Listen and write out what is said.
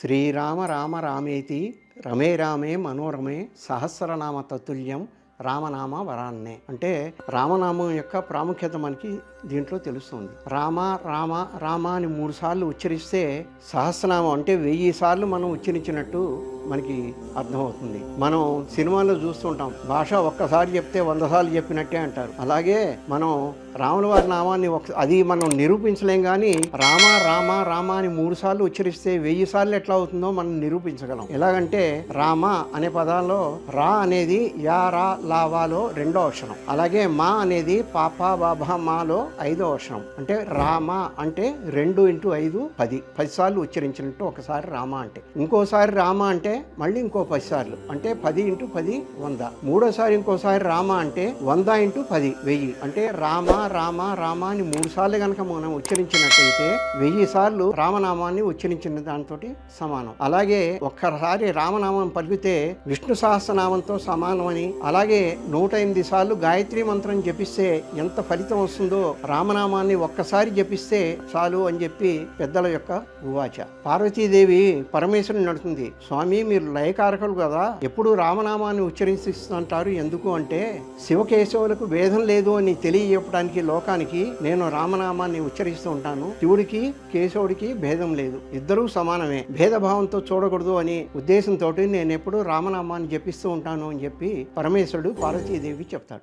శ్రీరామ రామ రామేతి రమే రామే మనోరమే సహస్రనామ తతుల్యం రామనామ వరాన్నే. అంటే రామనామం యొక్క ప్రాముఖ్యత మనకి దీంట్లో తెలుస్తుంది. రామ రామ రామ అని మూడు సార్లు ఉచ్చరిస్తే సహస్రనామం అంటే వెయ్యి సార్లు మనం ఉచ్చరించినట్టు మనకి అర్థమవుతుంది. మనం సినిమాల్లో చూస్తుంటాం భాష ఒక్కసారి చెప్తే వంద సార్లు చెప్పినట్టే అంటారు. అలాగే మనం రాముల వారి నామాన్ని ఒక అది మనం నిరూపించలేం కానీ రామ రామ రామ అని మూడు సార్లు ఉచ్చరిస్తే వెయ్యి సార్లు ఎట్లా అవుతుందో మనం నిరూపించగలం. ఎలాగంటే రామ అనే పదాల్లో రా అనేది యా రా లావాలో రెండో అక్షరం. అలాగే మా అనేది పాప బాబా మాలో ఐదో అక్షరం. అంటే రామ అంటే రెండు ఇంటూ ఐదు పది. పది సార్లు ఉచ్చరించినట్టు ఒకసారి రామ అంటే. ఇంకోసారి రామ అంటే మళ్ళీ ఇంకో పది సార్లు. అంటే పది ఇంటూ పది వంద. మూడోసారి ఇంకోసారి రామ అంటే వంద ఇంటూ పది వెయ్యి. అంటే రామ రామ రామ అని మూడు సార్లు కనుక మనం ఉచ్చరించినట్టయితే వెయ్యి సార్లు రామనామాన్ని ఉచ్చరించిన దాంతో సమానం. అలాగే ఒక్కసారి రామనామం పలికితే విష్ణు సహస్రనామంతో సమానమని అలాగే నూట ఎనిమిది సార్లు గాయత్రి మంత్రం జపిస్తే ఎంత ఫలితం వస్తుందో రామనామాన్ని ఒక్కసారి జపిస్తే చాలు అని చెప్పి పెద్దల యొక్క ఉవాచ. పార్వతీదేవి పరమేశ్వరుని నడుతుంది. స్వామి మీరు లయకారకులు కదా ఎప్పుడు రామనామాన్ని ఉచ్చరిస్తుంటారు ఎందుకు అంటే శివకేశవులకు భేదం లేదు అని తెలియజెప్పడానికి లోకానికి నేను రామనామాన్ని ఉచ్చరిస్తూ ఉంటాను. శివుడికి కేశవుడికి భేదం లేదు. ఇద్దరూ సమానమే. భేదభావంతో చూడకూడదు అని ఉద్దేశంతో నేను ఎప్పుడు రామనామాన్ని జపిస్తూ ఉంటాను అని చెప్పి పరమేశ్వరుడు పార్వతీదేవి చెప్తాడు.